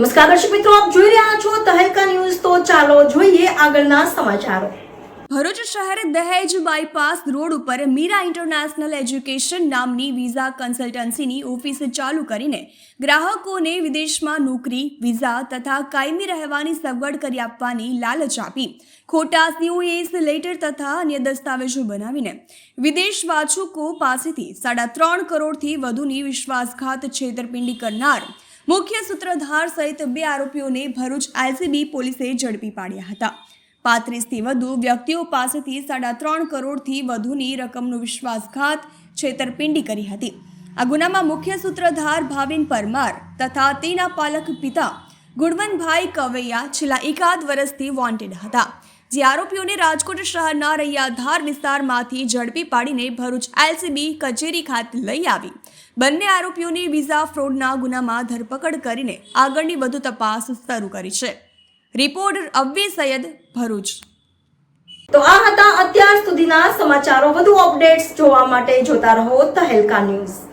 નમસ્કાર દર્શક મિત્રો, આપ જોઈ રહ્યા છો તહેલકા ન્યૂઝ. તો ચાલો જોઈએ આગળના સમાચારો. ભરૂચ શહેર દહેજ બાયપાસ રોડ ઉપર મીરા ઇન્ટરનેશનલ એજ્યુકેશન નામની વિઝા કન્સલ્ટન્સીની ઓફિસ ચાલુ કરીને ગ્રાહકોને વિદેશમાં નોકરી, વિઝા તથા કાયમી રહેવાની સગવડ કરી આપવાની લાલચ આપી. ખોટા સીઓએસ લેટર તથા અન્ય દસ્તાવેજો બનાવીને વિદેશ વાચકો પાસેથી સાડા ત્રણ કરોડથી વધુની વિશ્વાસઘાત છેતરપિંડી કરનાર મુખ્ય સૂત્રધાર સહિત બે આરોપીઓને ભરૂચ એલસીબી પોલીસે ઝડપી પાડ્યા હતા. પાંત્રીસથી વધુ વ્યક્તિઓ પાસેથી સાડા ત્રણ કરોડથી વધુની રકમનો વિશ્વાસઘાત છેતરપિંડી કરી હતી. આ ગુનામાં મુખ્ય સૂત્રધાર ભાવિન પરમાર તથા તેના પાલક પિતા ગુણવંતભાઈ કવૈયા છેલ્લા એકાદ વર્ષથી વોન્ટેડ હતા. જે આરોપીઓને રાજકોટ શહેરના રૈયાધાર વિસ્તારમાંથી ઝડપી પાડીને ભરૂચ એલસીબી કચેરી ખાતે લઈ આવી. બંને આરોપીઓની વિઝા ફ્રોડના ગુનામાં ધરપકડ કરીને આગળની વધુ તપાસ શરૂ કરી છે. રિપોર્ટર અવ્વી સૈયદ ભરૂચ. તો આ હતા અત્યાર સુધીના સમાચારો. વધુ અપડેટ્સ જોવા માટે જોતા રહો તહેલકા ન્યૂઝ.